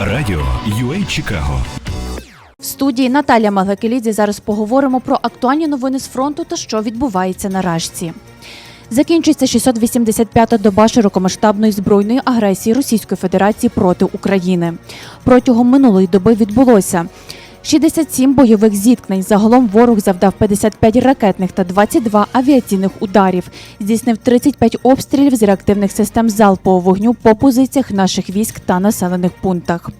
Радіо UA Чикаго. В студії Наталя Магакелідзе зараз поговоримо про актуальні новини з фронту та що відбувається на Рашці. Закінчується 685-та доба широкомасштабної збройної агресії Російської Федерації проти України. Протягом минулої доби відбулося 67 бойових зіткнень. Загалом ворог завдав 55 ракетних та 22 авіаційних ударів. Здійснив 35 обстрілів з реактивних систем залпового вогню по позиціях наших військ та населених пунктах.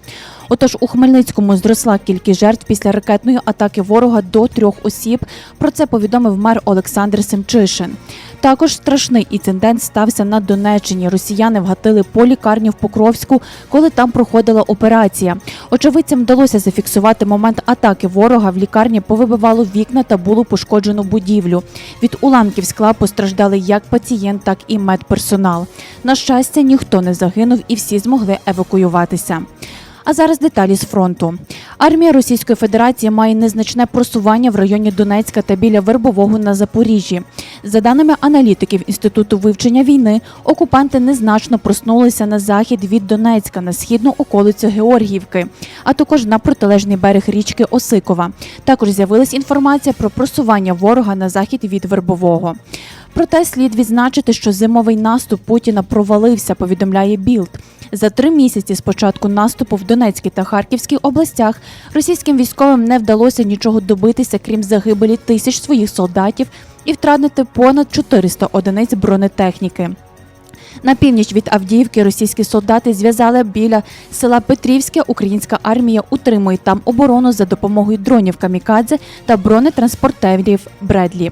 Отож, у Хмельницькому зросла кількість жертв після ракетної атаки ворога до трьох осіб. Про це повідомив мер Олександр Семчишин. Також страшний інцидент стався на Донеччині. Росіяни вгатили по лікарні в Покровську, коли там проходила операція. Очевидцям вдалося зафіксувати момент атаки ворога. В лікарні повибивало вікна та було пошкоджено будівлю. Від уламків скла постраждали як пацієнт, так і медперсонал. На щастя, ніхто не загинув і всі змогли евакуюватися. А зараз деталі з фронту. Армія Російської Федерації має незначне просування в районі Донецька та біля Вербового на Запоріжжі. За даними аналітиків Інституту вивчення війни, окупанти незначно проснулися на захід від Донецька на східну околицю Георгіївки, а також на протилежний берег річки Осикова. Також з'явилась інформація про просування ворога на захід від Вербового. Проте слід відзначити, що зимовий наступ Путіна провалився, повідомляє Білд. За три місяці з початку наступу в Донецькій та Харківській областях російським військовим не вдалося нічого добитися, крім загибелі тисяч своїх солдатів і втратити понад 400 одиниць бронетехніки. На північ від Авдіївки російські солдати зв'язали біля села Петрівське. Українська армія утримує там оборону за допомогою дронів камікадзе та бронетранспортерів Бредлі.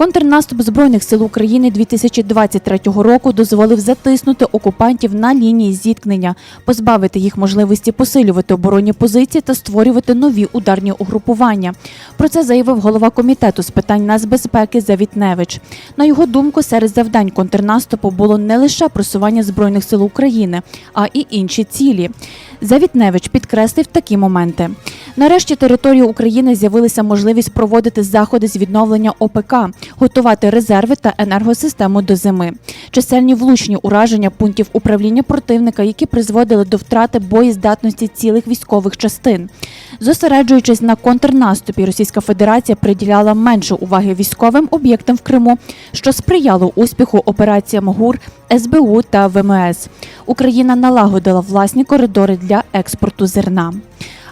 Контрнаступ збройних сил України 2023 року дозволив затиснути окупантів на лінії зіткнення, позбавити їх можливості посилювати оборонні позиції та створювати нові ударні угрупування. Про це заявив голова комітету з питань нацбезпеки Завітневич. На його думку, серед завдань контрнаступу було не лише просування збройних сил України, а і інші цілі. Завітневич підкреслив такі моменти. Нарешті території України з'явилася можливість проводити заходи з відновлення ОПК, готувати резерви та енергосистему до зими. Чисельні влучні ураження пунктів управління противника, які призводили до втрати боєздатності цілих військових частин. Зосереджуючись на контрнаступі, Російська Федерація приділяла менше уваги військовим об'єктам в Криму, що сприяло успіху операціям ГУР, СБУ та ВМС. Україна налагодила власні коридори для експорту зерна.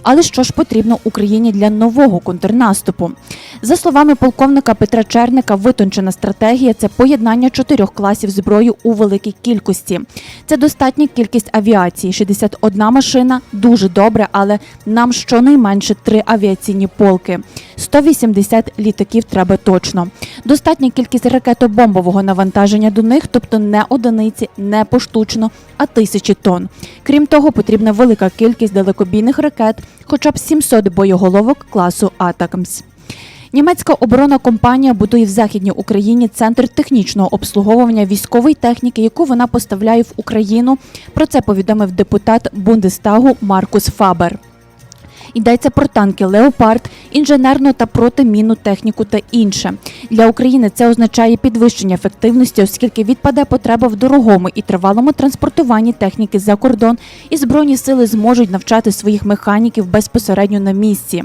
Але що ж потрібно Україні для нового контрнаступу? За словами полковника Петра Черника, витончена стратегія це поєднання чотирьох класів зброї у великій кількості. Це достатня кількість авіації, 61 машина дуже добре, але нам щонайменше три авіаційні полки. 180 літаків треба точно. Достатня кількість ракетобомбового навантаження до них, тобто не одиниці, не поштучно, а тисячі тонн. Крім того, потрібна велика кількість далекобійних ракет, хоча б 700 боєголовок класу Атакамс. Німецька оборонна компанія будує в західній Україні центр технічного обслуговування військової техніки, яку вона поставляє в Україну. Про це повідомив депутат Бундестагу Маркус Фабер. Йдеться про танки Леопард, інженерну та протимінну техніку та інше. Для України це означає підвищення ефективності, оскільки відпаде потреба в дорогому і тривалому транспортуванні техніки за кордон, і збройні сили зможуть навчати своїх механіків безпосередньо на місці.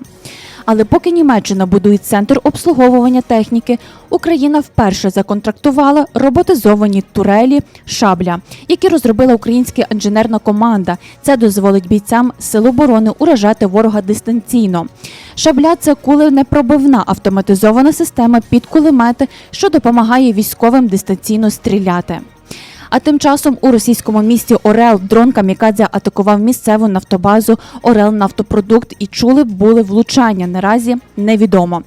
Але поки Німеччина будує центр обслуговування техніки, Україна вперше законтрактувала роботизовані турелі шабля, які розробила українська інженерна команда. Це дозволить бійцям сил оборони уражати ворога дистанційно. Шабля це куленепробивна автоматизована система під кулемети, що допомагає військовим дистанційно стріляти. А тим часом у російському місті Орел дрон Камікадзе атакував місцеву нафтобазу Орел Нафтопродукт і чули були влучання. Наразі невідомо.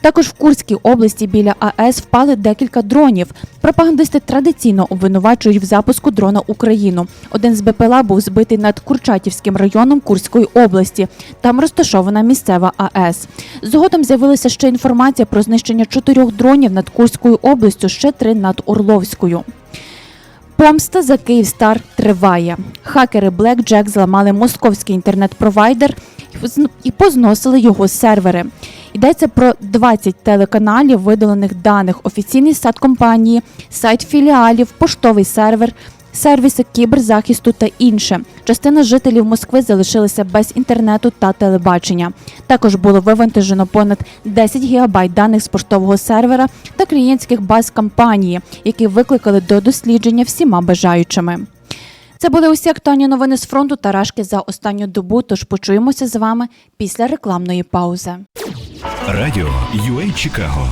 Також в Курській області біля АЕС впали декілька дронів. Пропагандисти традиційно обвинувачують в запуску дрона Україну. Один з БПЛА був збитий над Курчатівським районом Курської області. Там розташована місцева АЕС. Згодом з'явилася ще інформація про знищення чотирьох дронів над Курською областю, ще три над Орловською. Помста за Київстар триває. Хакери BlackJack зламали московський інтернет-провайдер і позносили його сервери. Йдеться про 20 телеканалів, видалених даних, офіційний сайт компанії, сайт філіалів, поштовий сервер. Сервіси кіберзахисту та інше. Частина жителів Москви залишилися без інтернету та телебачення. Також було вивантажено понад 10 гігабайт даних з поштового сервера та клієнтських баз компанії, які викликали до дослідження всіма бажаючими. Це були усі актуальні новини з фронту та рашки за останню добу. Тож почуємося з вами після рекламної паузи. Радіо UA Чикаго